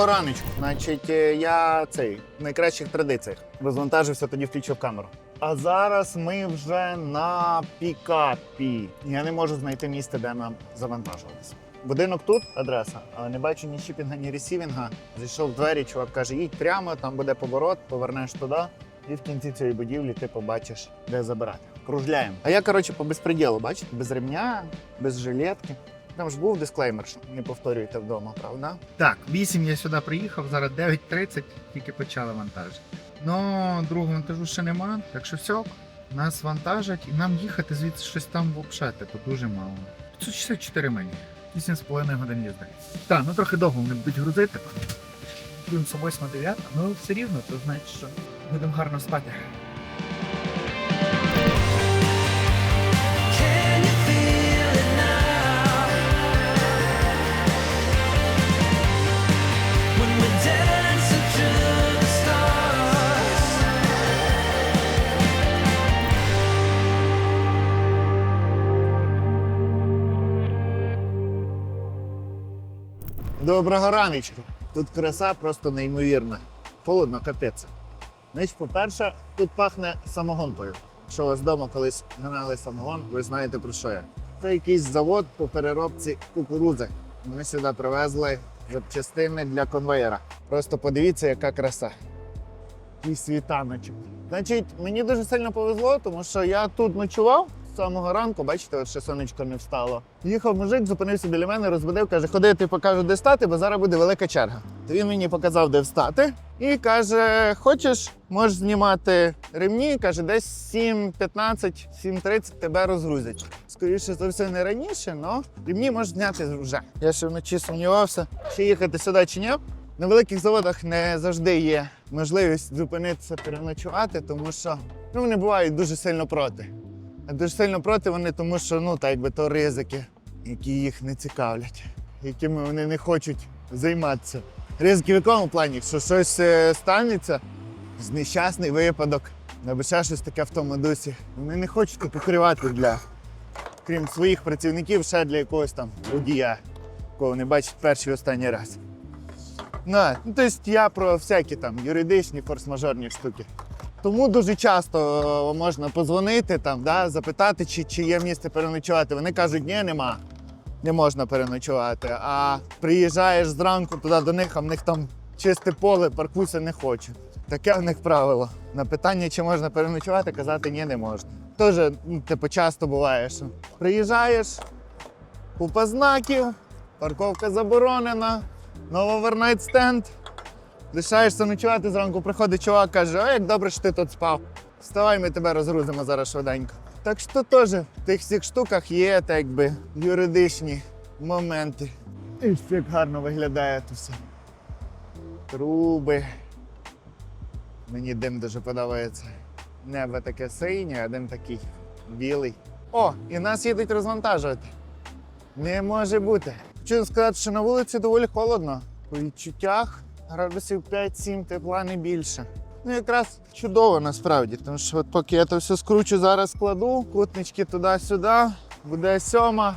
Доброго раночку. Значить, е, я цей в найкращих традиціях розвантажився, тоді включив камеру. А зараз ми вже на пікапі. Я не можу знайти місце, де нам завантажуватися. Будинок тут, адреса, але не бачу ні шіпінга, ні ресівінга. Зайшов в двері, чувак каже: їдь прямо, там буде поворот, повернеш туди, і в кінці цієї будівлі ти побачиш, де забирати. Кружляємо. А я, коротше, по безпреділу, бачите, без ремня, без жилетки. Там ж був дисклеймер, що не повторюйте вдома, правда? Так, 8 я сюди приїхав, зараз 9.30 тільки почали вантажити. Ну, другого вантажу ще нема, так що все, нас вантажать і нам їхати звідси щось там взагалі, типу, дуже мало. 564 милі. 8,5 годин їзди. Так, ну трохи довго вони будуть грузити. Будемо 8-9, ну все рівно, то значить, що будемо гарно спати. Доброго раночку. Тут краса просто неймовірна. Холодно, капець. Значить, по-перше, тут пахне самогонкою. Якщо у вас вдома колись гнали самогон, ви знаєте про що я. Це якийсь завод по переробці кукурудзи. Ми сюди привезли запчастини для конвейера. Просто подивіться, яка краса. І світаночок. Значить, мені дуже сильно повезло, тому що я тут ночував з самого ранку, бачите, от ще сонечко не встало. Їхав мужик, зупинився біля мене, розбудив, каже, ходи, я тобі покажу, де стати, бо зараз буде велика черга. То він мені показав, де встати, і каже: хочеш, можеш знімати ремні, каже, десь 7.15, 7.30 тебе розгрузять. Скоріше за все, не раніше, але ремні можеш зняти вже. Я ще вночі сумнівався, чи їхати сюди чи ні. На великих заводах не завжди є можливість зупинитися, переночувати, тому що ну, вони бувають дуже сильно проти. Дуже сильно проти вони, тому що ну, так якби то ризики, які їх не цікавлять, якими вони не хочуть займатися. Ризики в якому плані? Що щось е, станеться, нещасний випадок, або ще щось таке в тому дусі. Вони не хочуть покривати для, крім своїх працівників, ще для якогось там водія, кого не бачать перший і останній раз. Ну, тобто я про всякі там юридичні форс-мажорні штуки. Тому дуже часто е, можна позвонити, там, да, запитати, чи, чи є місце переночувати. Вони кажуть, ні, нема, не можна переночувати. А приїжджаєш зранку туди до них, а в них там чисте поле, паркуйся не хочуть. Таке в них правило. На питання, чи можна переночувати, казати ні, не можна. Теж, ну, типу, часто буває, що приїжджаєш, купа знаків, парковка заборонена, нова овернайт стенд. Лишаєшся ночувати, зранку приходить чувак, каже, о, як добре, що ти тут спав. Вставай, ми тебе розгрузимо зараз швиденько. Так що теж в тих всіх штуках є так якби юридичні моменти. І як гарно виглядає тут все. Труби. Мені дим дуже подобається. Небо таке синє, а дим такий білий. О, і нас їдуть розвантажувати. Не може бути. Хочу сказати, що на вулиці доволі холодно. По відчуттях градусів 5-7 тепла не більше. Ну, якраз чудово насправді, тому що от поки я то все скручу, зараз складу, кутнички туди-сюди, буде сьома.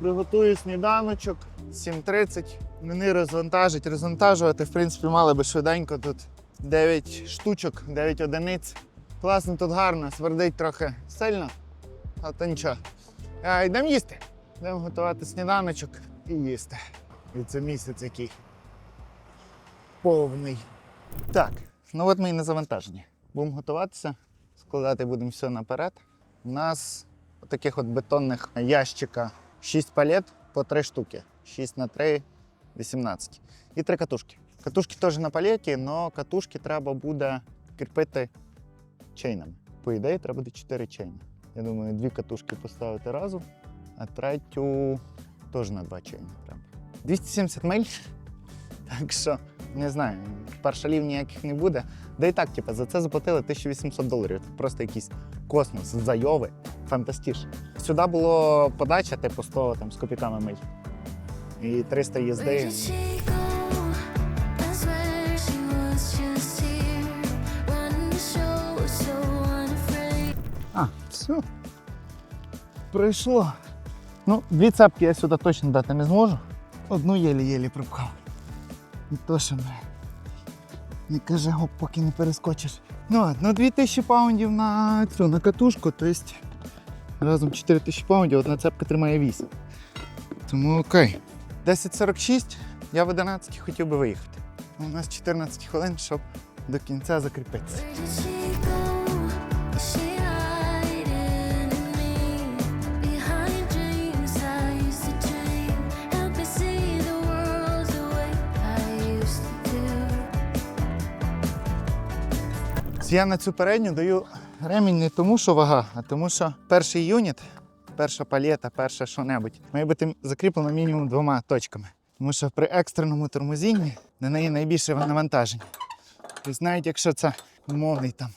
Приготую сніданочок 7.30. Вони розвантажать, розвантажувати, в принципі, мали би швиденько тут 9 штучок, 9 одиниць. Класно, тут гарно, свердить трохи сильно, а то нічого. Йдемо їсти. Йдемо готувати сніданочок і їсти. І це місяць який повний. Так, ну от ми і на завантаженні. Будемо готуватися, складати будемо все наперед. У нас таких от бетонних ящика 6 палет по 3 штуки. 6 на 3 18. І 3 катушки. Катушки теж на палеті, але катушки треба буде кріпити чейнами. По ідеї, треба буде 4 чейни. Я думаю, дві катушки поставити разом, а третю теж на два чейни треба. 270 миль. Так що, не знаю, паршалів ніяких не буде. Да і так, типу, за це заплатили 1800 доларів. Це просто якийсь космос, зайови. Фантастіш. Сюди було подача, типу 100 там, з копійками миль. І 300 Where їзди. А, все. Прийшло. Ну, дві цепки я сюди точно дати не зможу. Одну єлі-єлі припхав. Не то, що ми. Не кажи гоп, поки не перескочиш. Ну, от, ну 2000 паундів на цю на катушку, то есть разом 4000 паундів, одна цепка тримає 8. Тому окей. 10.46, я в 11 хотів би виїхати. У нас 14 хвилин, щоб до кінця закріпитися. Я на цю передню даю ремінь не тому, що вага, а тому, що перший юніт, перша палета, перша що-небудь, має бути закріплено мінімум двома точками. Тому що при екстреному тормозінні на неї найбільше навантаження. Тобто навіть якщо це умовний там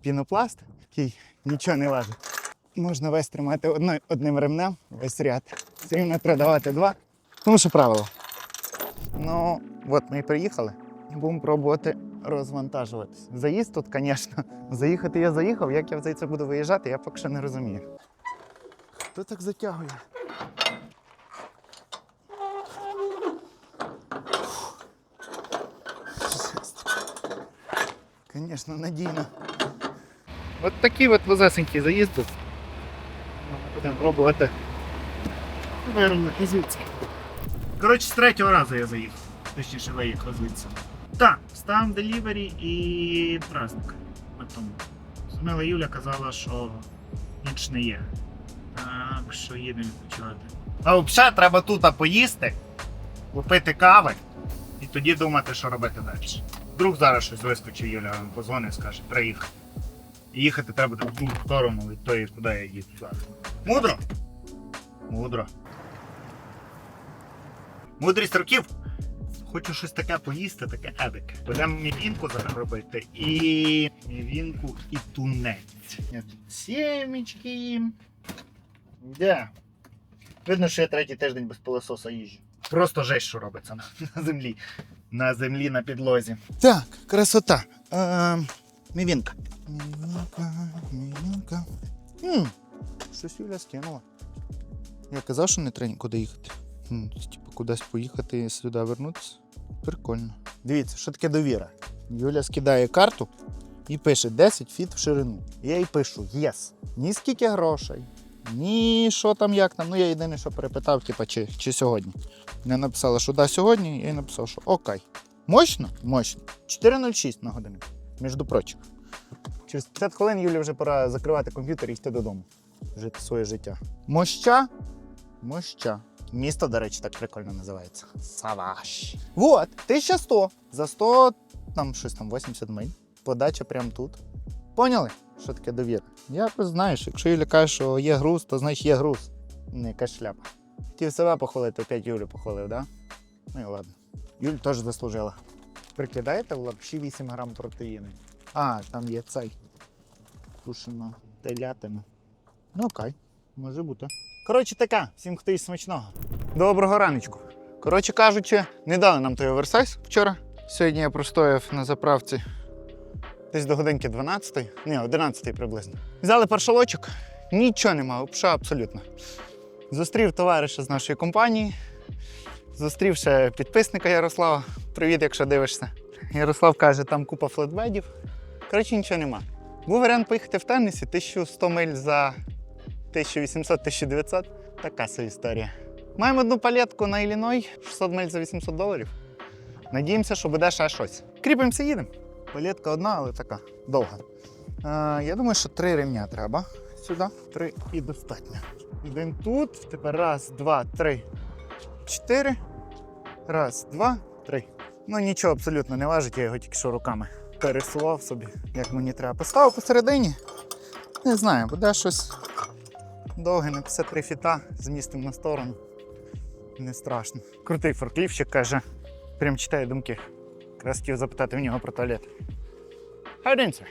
пінопласт, який нічого не важить, можна весь тримати одно- одним ремнем, весь ряд. Це не треба давати два. Тому що правило. Ну, от ми і приїхали. Будемо пробувати розвантажуватись. Заїзд тут, звісно. Заїхати я заїхав, як я звідси буду виїжджати, я поки що не розумію. Хто так затягує? Звісно, надійно. От такі от возесенькі заїзди. Будемо пробувати вирівняти звідси. Коротше, з третього разу я заїхав. Точніше виїхав звідси. Став делівері і праздник. Тому. Смила Юля казала, що ніч не є. Так, що їдемо відпочивати. А взагалі треба тут поїсти, купити кави і тоді думати, що робити далі. Вдруг зараз щось вискочить, Юля вам позвонить, скаже, приїхати. І їхати треба в ту сторону від тої, куди я їду зараз. Мудро? Мудро. Мудрість років. Хочу щось таке поїсти, таке едике. Будемо мівінку зараз робити і мівінку і тунець. Я тут Сімечки їм. Де? Видно, що я третій тиждень без пилососа їжджу. Просто жесть, що робиться на, на землі. На землі, на підлозі. Так, красота. Е, мівінка. Мівінка, мівінка. М, щось Юля скинула. Я казав, що не треба нікуди їхати. Ну, Типу, кудись поїхати і сюди вернутися. Прикольно. Дивіться, що таке довіра. Юля скидає карту і пише 10 фіт в ширину. Я їй пишу єс. Ні скільки грошей, ні що там, як там. Ну я єдине, що перепитав, типу, чи, чи сьогодні. Вона написала, що да, сьогодні, я їй написав, що окей. Мощно? Мощно. 4.06 на годину, між прочим. Через 50 хвилин Юлі вже пора закривати комп'ютер і йти додому. Жити своє життя. Моща? Моща. Місто, до речі, так прикольно називається. Саваш. Вот, 1100. За 100, там щось там 80 миль. Подача прямо тут. Поняли, що таке довіра? Якось знаєш, якщо Юля каже, що є груз, то значить є груз. Не якась шляпа. Хотів себе похвалити, опять Юлю похвалив, да? Ну і ладно. Юль теж заслужила. Прикидаєте в лапші 8 грам протеїну? А, там є цей. Тушена телятина. Ну окей, може бути. Коротше, така, всім хто їсть смачного. Доброго раночку. Коротше кажучи, не дали нам той оверсайз вчора. Сьогодні я простояв на заправці десь до годинки 12, ні, 11 приблизно. Взяли паршалочок, нічого нема, взагалі абсолютно. Зустрів товариша з нашої компанії, зустрів ще підписника Ярослава. Привіт, якщо дивишся. Ярослав каже, там купа флетбедів. Коротше, нічого нема. Був варіант поїхати в Теннесі, 1100 миль за 1800-1900. Така собі історія. Маємо одну палетку на Ілліной, 600 миль за 800 доларів. Надіємося, що буде ще щось. Кріпимося, їдемо. Палетка одна, але така довга. Е, я думаю, що три ремня треба сюди. Три і достатньо. Один тут. Тепер раз, два, три, чотири. Раз, два, три. Ну нічого абсолютно не важить, я його тільки що руками пересував собі, як мені треба. Поставив посередині. Не знаю, буде щось довге на 53 фіта, змістимо на сторону. Не страшно. Крутий форклівщик каже, прям читає думки. Якраз хотів запитати в нього про туалет. How?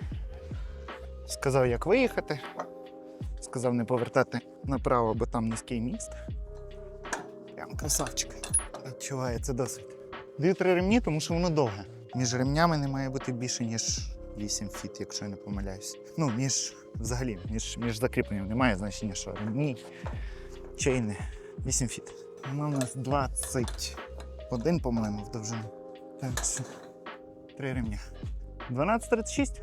Сказав, як виїхати. Сказав не повертати направо, бо там низький міст. Прям красавчик. Відчуває це досить. Даю три ремні, тому що воно довге. Між ремнями не має бути більше, ніж 8 фіт, якщо я не помиляюсь. Ну, між взагалі, між, між закріпленням немає значення, що ремні, чейни. 8 фіт. Воно у нас 21, по-моєму, в довжину. Три ремня. 12.36.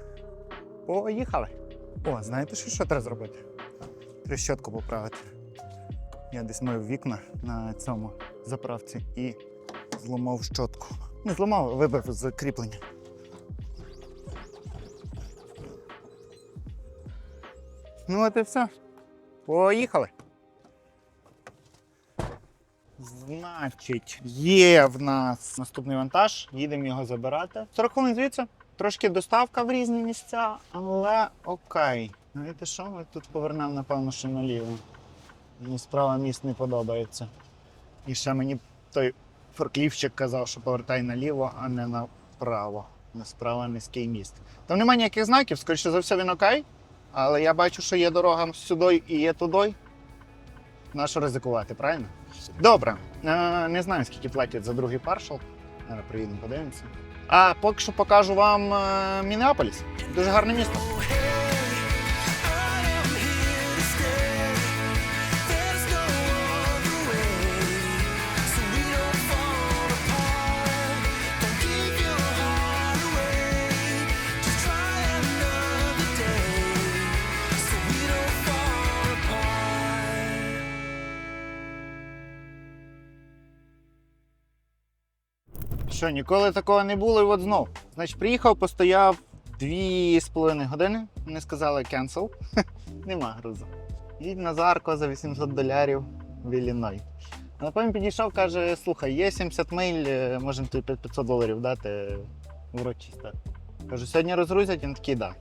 Поїхали. О, знаєте, що, що треба зробити? Треба щотку поправити. Я десь мив вікна на цьому заправці і зламав щотку. Не зламав, а вибив з кріплення. Ну, от і все. Поїхали. Значить, є в нас наступний вантаж, їдемо його забирати. 40 хвилин звідси. Трошки доставка в різні місця, але окей. Знаєте що? Ми тут повернемо, напевно, що наліво. Мені справа міст не подобається. І ще мені той форклівчик казав, що повертай наліво, а не направо. Насправа низький міст. Там немає ніяких знаків, скоріше за все, він окей. Але я бачу, що є дорога сюди і є туди. Нащо ризикувати, правильно? Добре. Е, не знаю, скільки платять за другий паршал. Зараз приїдемо, подивимося. А поки що покажу вам е, Мінеаполіс. Дуже гарне місто. Що, ніколи такого не було, і от знов. Значить, приїхав, постояв дві з половиною години. Вони сказали cancel. Нема грузу. Їдь на Зарко за 800 долярів в Ілліной. А потім підійшов, каже: слухай, є 70 миль, е, можемо тобі 500 доларів дати урочисто. Кажу, сьогодні розгрузять, він такий, да.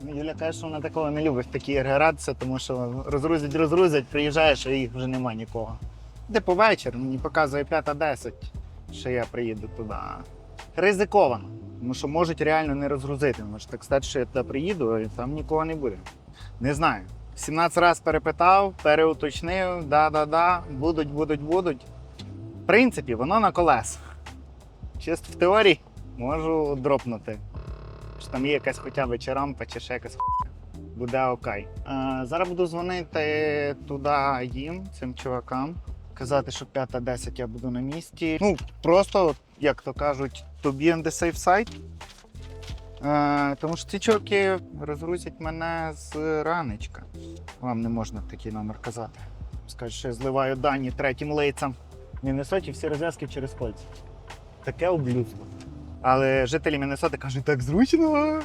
Ну, Юля каже, що вона такого не любить такі гратися, тому що розгрузять, розгрузять, приїжджаєш, а їх вже нема нікого. Де по вечір, мені показує 5.10 що я приїду туди. Ризиковано, тому що можуть реально не розгрузити. Може так стати, що я туди приїду, і там нікого не буде. Не знаю. 17 разів перепитав, переуточнив, да-да-да, будуть, будуть, будуть. В принципі, воно на колесах. Чисто в теорії можу дропнути. Що там є якась хоча б чи рампа, чи ще якась хуйня. Буде окей. Е, зараз буду дзвонити туди їм, цим чувакам казати, що 5-10 я буду на місці. Ну, просто, як то кажуть, to be on the safe side. Е, тому що ці чуваки розгрузять мене з ранечка. Вам не можна такий номер казати. Скажуть, що я зливаю дані третім лейцям. Міннесоті всі розв'язки через кольця. Таке облюдство. Але жителі Міннесоти кажуть, так зручно.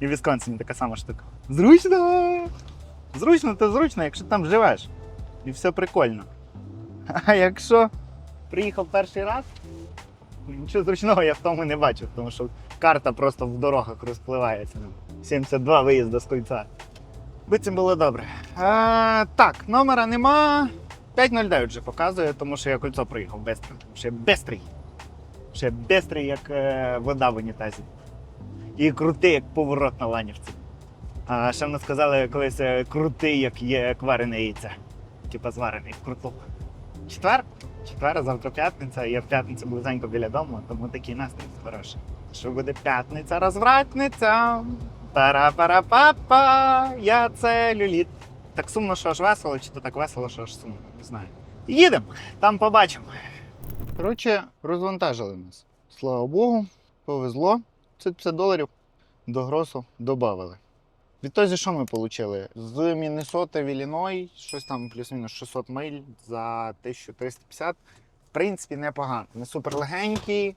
І в Вісконсині така сама штука. Зручно! Зручно, то зручно, якщо там живеш. І все прикольно. А якщо приїхав перший раз, нічого зручного я в тому не бачив, тому що карта просто в дорогах розпливається. 72 виїзда з кольця. Би цим було добре. А, так, номера нема. 5.09 вже показує, тому що я кольцо. Тому що я бистрий. Ще бистрий, як е, вода в унітазі. І крутий, як поворот на ланівці. А ще в сказали колись е, крутий, як є як варене яйце. Типа зварений вкруту. Четвер? Четвер, завтра п'ятниця. Я в п'ятницю близенько біля дому, тому такий настрій хороший. Що буде п'ятниця, розвратниця. Пара-пара-папа, я це люліт. Так сумно, що аж весело, чи то так весело, що аж сумно, не знаю. Їдемо, там побачимо. Коротше, розвантажили нас. Слава Богу, повезло. Це 50 доларів до гросу додали. Відтоді, що ми отримали? З Міннесоти в Ілліной, щось там плюс-мінус 600 миль за 1350. В принципі, непогано. Не супер легенький.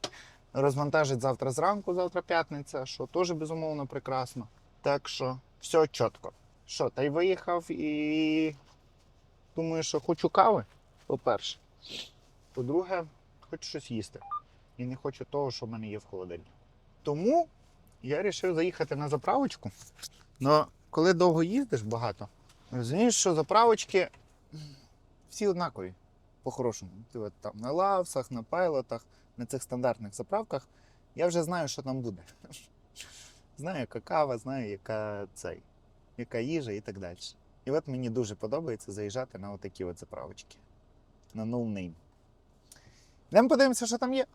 Розвантажить завтра зранку, завтра п'ятниця, що теж безумовно прекрасно. Так що все чітко. Що, та й виїхав і думаю, що хочу кави, по-перше. По-друге, хочу щось їсти. І не хочу того, що в мене є в холодильні. Тому я вирішив заїхати на заправочку. Ну, коли довго їздиш багато, розумієш, що заправочки всі однакові, по-хорошому. Ти от там на лавсах, на пайлотах, на цих стандартних заправках, я вже знаю, що там буде. Знаю, яка кава, знаю, яка цей, яка їжа і так далі. І от мені дуже подобається заїжджати на отакі от заправочки. На no name. Йдемо подивимося, що там є.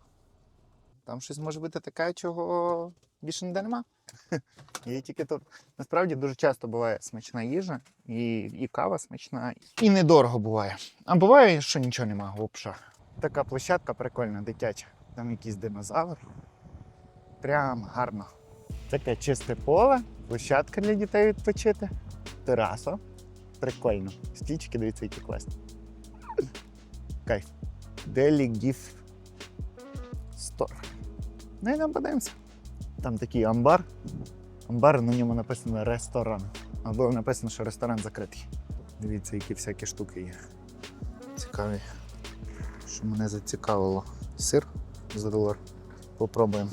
Там щось може бути таке, чого більше ніде нема. Є тільки тут. Насправді дуже часто буває смачна їжа, і, і кава смачна, і недорого буває. А буває, що нічого немає взагалі. Така площадка прикольна, дитяча. Там якийсь динозавр. Прям гарно. Таке чисте поле, площадка для дітей відпочити. Тераса. Прикольно. Стічки, дивіться, які класні. Кайф. Делі Гіф Стор. Ну і нам подивимося. Там такий амбар. Амбар, на ньому написано ресторан. Або написано, що ресторан закритий. Дивіться, які всякі штуки є. Цікаві. Що мене зацікавило. Сир за долар. Попробуємо.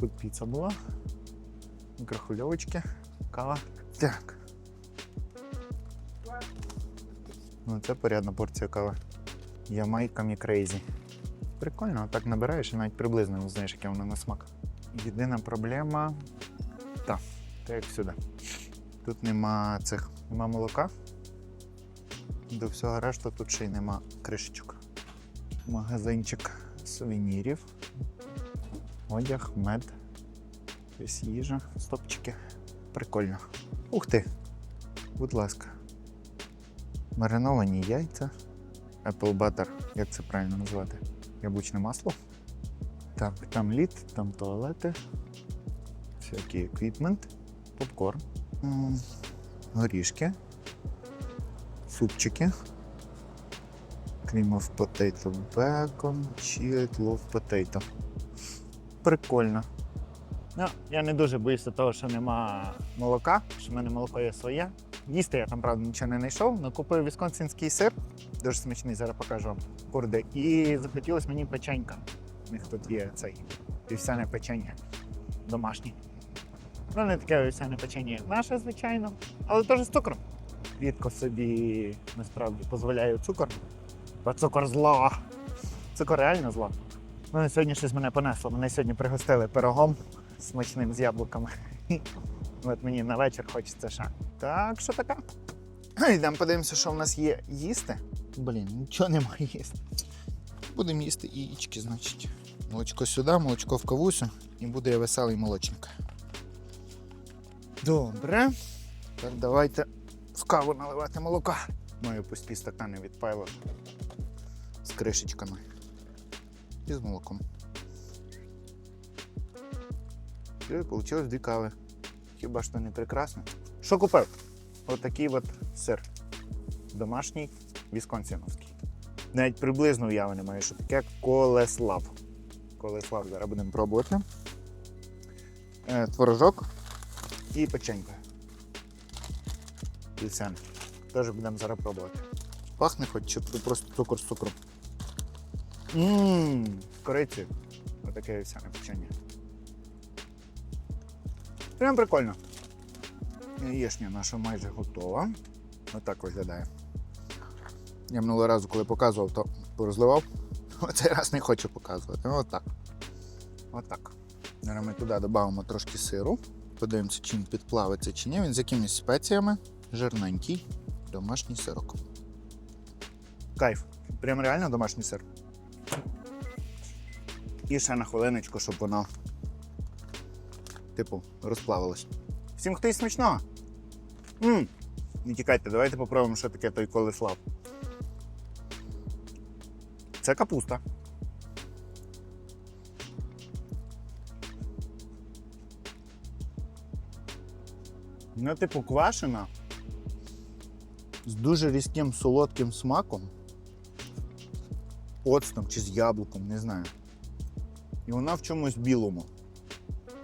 Тут піца була. Мікрохвильовочки, кава. Так. Ну, це порядна порція кави. Ямайка мі крейзі. Прикольно, так набираєш і навіть приблизно не знаєш, яке воно на смак. Єдина проблема. Так, так як всюди. Тут нема цих, нема молока. До всього решта тут ще й нема кришечок. Магазинчик сувенірів. Одяг, мед. Якась їжа, стопчики. Прикольно. Ух ти! Будь ласка. Мариновані яйця. Apple butter, як це правильно назвати? Яблучне масло. Так, там лід, там туалети. Всякий еквіпмент, попкорн, горішки, супчики. Of potato bacon, chilled love potato. Прикольно. Ну, я не дуже боюся того, що нема молока, що в мене молоко є своє. Їсти я там, правда, нічого не знайшов, але купив вісконсинський сир, дуже смачний, зараз покажу вам. Курди. І захотілося мені печенька. Них тут є цей вівсяне печення домашнє. Ну, не таке вівсяне печення, як наше, звичайно, але теж з цукром. Рідко собі насправді дозволяю цукор. Бо цукор зло. Цукор реально зло. Ну, сьогодні щось мене понесло. Мене сьогодні пригостили пирогом смачним з яблуками. От мені на вечір хочеться ще. Так, що таке? Йдемо подивимося, що в нас є їсти. Блін, нічого немає їсти. Будемо їсти яєчки, значить. Молочко сюди, молочко в кавусю і буде веселий молочник. Добре. Так, давайте в каву наливати молока. Маю пусті стакани від Pilot з кришечками і з молоком. І вийшло дві кави. Хіба що не прекрасно? Що купив? Отакий от сир. Домашній вісконсіновський. Навіть приблизно уяви не маю, що таке колеслав. Колеслав зараз будемо пробувати. Е, творожок і печенька. Вівсяне. Теж будемо зараз пробувати. Пахне хоч чи просто цукор з цукром. Ммм, кориці. Отаке вівсяне печення. Прям прикольно. Яєшня наша майже готова. Отак виглядає. Я минулого разу, коли показував, то порозливав. Цей раз не хочу показувати. Отак. Отак. Ми туди додамо трошки сиру. Подивимося, чи він підплавиться чи ні. Він з якимись спеціями. Жирненький. Домашній сирок. Кайф. Прям реально домашній сир. І ще на хвилиночку, щоб воно, типу, розплавилось. Всім хто смачного. Мм. Не тікайте, давайте попробуємо, що таке той колеслав. Це капуста. Ну, типу, квашена з дуже різким солодким смаком. Оцтом чи з яблуком, не знаю. І вона в чомусь білому.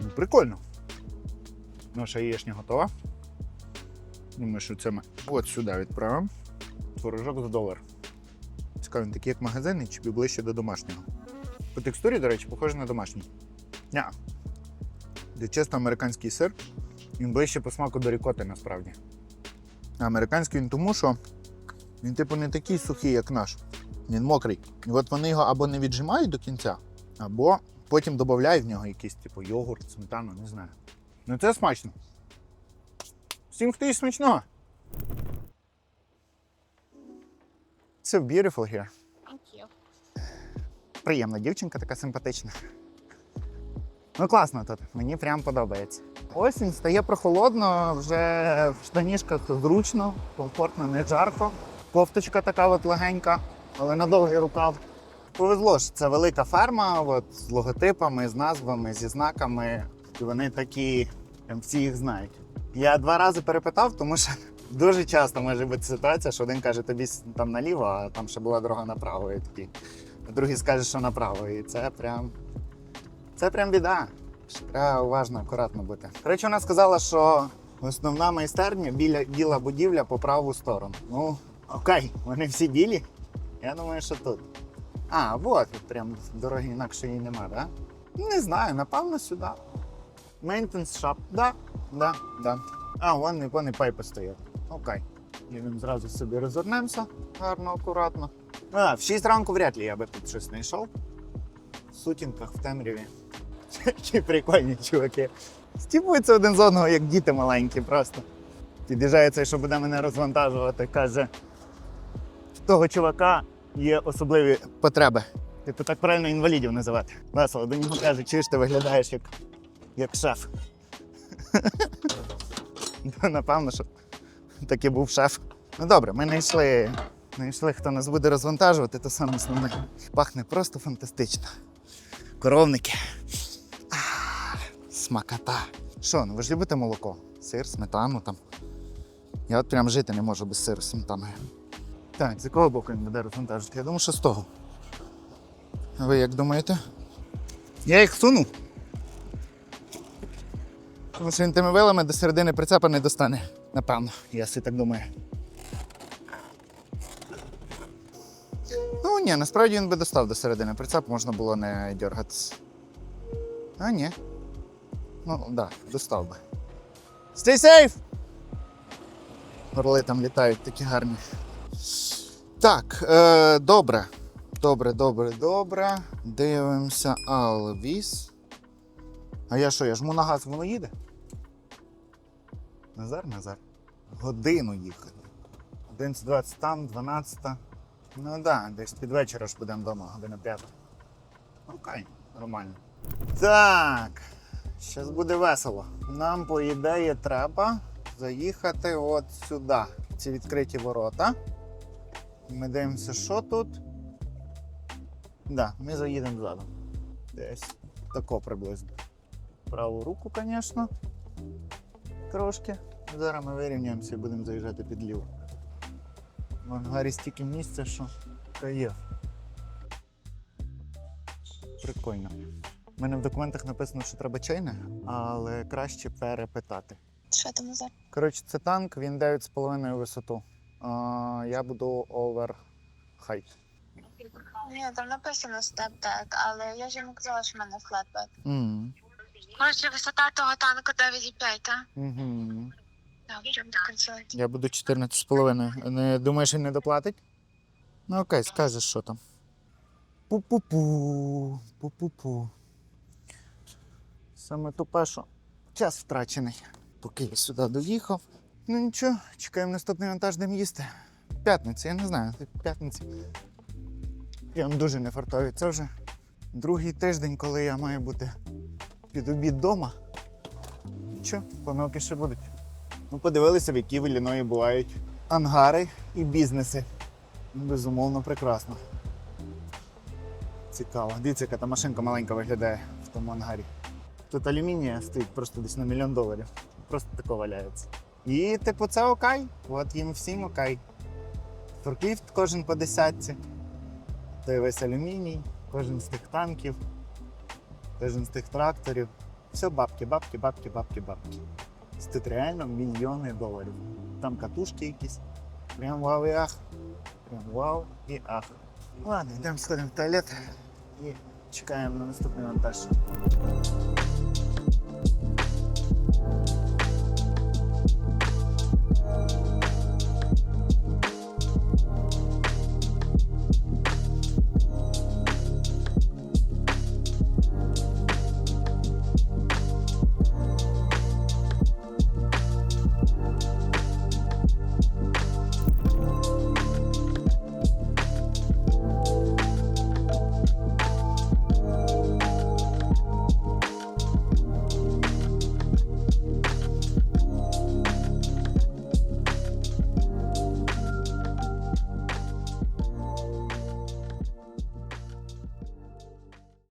Ну, прикольно. Наша яєчня готова. Думаю, що це ми от сюди відправимо. Творожок за долар. Цікаво, він такий як магазинний чи ближче до домашнього. По текстурі, до речі, похоже на домашній. Ня. Де чисто американський сир, він ближче по смаку до рікоти насправді. Американський він тому, що він, типу, не такий сухий, як наш. Він мокрий. І от вони його або не віджимають до кінця, або потім додають в нього якийсь, типу, йогурт, сметану, не знаю. Ну це смачно. Всім хто їсть смачного. Це beautiful here. Thank you. Приємна дівчинка, така симпатична. Ну, класно тут, мені прям подобається. Осінь стає прохолодно, вже в штанішках зручно, комфортно, не жарко. Кофточка така от легенька, але на довгий рукав. Повезло ж, це велика ферма, от, з логотипами, з назвами, зі знаками. І вони такі, всі їх знають. Я два рази перепитав, тому що дуже часто може бути ситуація, що один каже тобі там наліво, а там ще була дорога направо. І. А другий скаже, що направо. І це прям. Це прям біда. Треба уважно, акуратно бути. Коротше, вона сказала, що основна майстерня біля біла будівля по праву сторону. Ну, окей, вони всі білі. Я думаю, що тут. А, от прям дороги інакшої нема, да? Не знаю, напевно, сюди. Maintenance shop. Да, да, да. А, вон, і пайпи стоять. Окей. Їдемо зразу собі розвернемося. Гарно, акуратно. А, в 6 ранку вряд ли я би тут щось знайшов. В сутінках, в темряві. Які прикольні чуваки. Стіпуються один з одного, як діти маленькі просто. Під'їжджає цей, що буде мене розвантажувати, каже, в того чувака є особливі потреби. Типу так правильно інвалідів називати. Весело, до нього каже, чуєш, ти виглядаєш як, як шеф. Напевно, що таки був шеф. Ну добре, ми знайшли, знайшли, хто нас буде розвантажувати, то саме основне. Пахне просто фантастично. Коровники. Смакота. Що, ну ви ж любите молоко? Сир, сметану там. Я от прям жити не можу без сиру з сметаною. Так, з якого боку він буде розвантажити? Я думаю, що з того. А ви як думаєте? Я їх суну. Тому він тими вилами до середини прицепа не достане. Напевно, я си так думаю. Ну ні, насправді він би достав до середини прицепу, можна було не дергатися. А, ні. Ну, так, да, достав би. Stay safe! Орли там літають такі гарні. Так, е, добре. Добре, добре, добре. Дивимося Алвіс. А я що, я жму на газ, воно їде? Назар, Назар. Годину їхати. 11.20 там, 12. Ну так, да, десь під вечора ж будемо вдома, година 5. Окей, нормально. Так. Зараз буде весело. Нам, по ідеї, треба заїхати от сюди. Ці відкриті ворота. Ми дивимося, що тут. Да, ми заїдемо задом. Десь тако приблизно. Праву руку, звісно. Трошки. Зараз ми вирівняємося і будемо заїжджати під ліву. В ангарі стільки місця, що кайф. Прикольно. У мене в документах написано, що треба чайне, але краще перепитати. Що там Назар? Коротше, це танк, він 9,5 висоту. А, я буду over height. Ні, там написано step deck, але я ж йому казала, що в мене флетбек. Mm. Коротше, висота того танку 9,5, так? Угу. Я буду 14,5. Не думаєш, він не доплатить? Ну окей, скажеш, що там. Пу-пу-пу. Пу-пу-пу. Саме тупе, що час втрачений. Поки я сюди доїхав. Ну нічого, чекаємо наступний вантаж, де їсти. П'ятниця, я не знаю, п'ятниця. Я вам дуже не фартовий. Це вже другий тиждень, коли я маю бути під обід вдома. Нічого, помилки ще будуть. Ми подивилися, в які в Ілліної бувають ангари і бізнеси. Безумовно, прекрасно. Цікаво. Дивіться, яка та машинка маленька виглядає в тому ангарі. Тут алюмінія стоїть просто десь на мільйон доларів. Просто тако валяється. І, типу, це окей. От їм всім окей. Форкліфт кожен по десятці. Той весь алюміній, кожен з тих танків, кожен з тих тракторів. Все бабки, бабки, бабки, бабки, бабки. Тут реально мільйони доларів. Там катушки якісь. Прям вау і ах. Прям вау і ах. Ладно, йдемо сходимо в туалет і чекаємо на наступний вантаж.